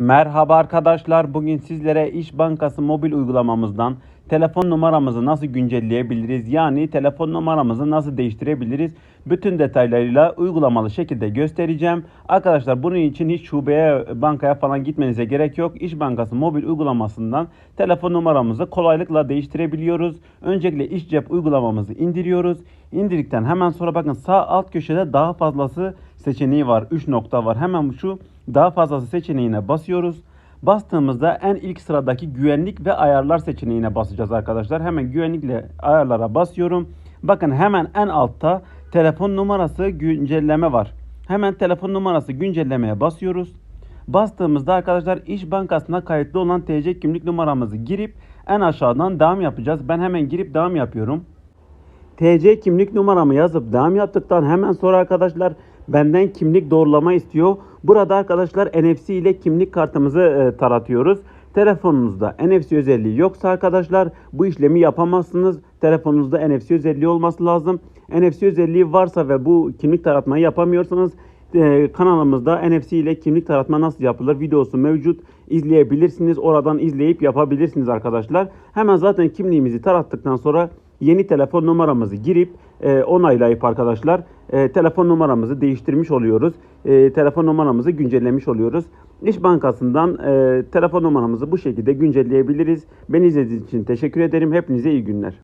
Merhaba arkadaşlar. Bugün sizlere İş Bankası mobil uygulamamızdan telefon numaramızı nasıl güncelleyebiliriz? Yani telefon numaramızı nasıl değiştirebiliriz? Bütün detaylarıyla uygulamalı şekilde göstereceğim. Arkadaşlar bunun için hiç şubeye, bankaya falan gitmenize gerek yok. İş Bankası mobil uygulamasından telefon numaramızı kolaylıkla değiştirebiliyoruz. Öncelikle İş Cep uygulamamızı indiriyoruz. İndirdikten hemen sonra bakın sağ alt köşede daha fazlası seçeneği var. 3 nokta var. Hemen şu daha fazlası seçeneğine basıyoruz. Bastığımızda en ilk sıradaki güvenlik ve ayarlar seçeneğine basacağız arkadaşlar. Hemen güvenlikle ayarlara basıyorum. Bakın hemen en altta telefon numarası güncelleme var. Hemen telefon numarası güncellemeye basıyoruz. Bastığımızda arkadaşlar İş Bankası'na kayıtlı olan TC kimlik numaramızı girip en aşağıdan devam yapacağız. Ben hemen girip devam yapıyorum. TC kimlik numaramı yazıp devam yaptıktan hemen sonra arkadaşlar benden kimlik doğrulama istiyor. Burada arkadaşlar NFC ile kimlik kartımızı e, taratıyoruz. Telefonunuzda NFC özelliği yoksa arkadaşlar bu işlemi yapamazsınız. Telefonunuzda NFC özelliği olması lazım. NFC özelliği varsa ve bu kimlik taratmayı yapamıyorsanız e, kanalımızda NFC ile kimlik taratma nasıl yapılır videosu mevcut. İzleyebilirsiniz. Oradan izleyip yapabilirsiniz arkadaşlar. Hemen zaten kimliğimizi tarattıktan sonra yeni telefon numaramızı girip e, onaylayıp arkadaşlar e, telefon numaramızı değiştirmiş oluyoruz. E, telefon numaramızı güncellemiş oluyoruz. İş Bankası'ndan e, telefon numaramızı bu şekilde güncelleyebiliriz. Beni izlediğiniz için teşekkür ederim. Hepinize iyi günler.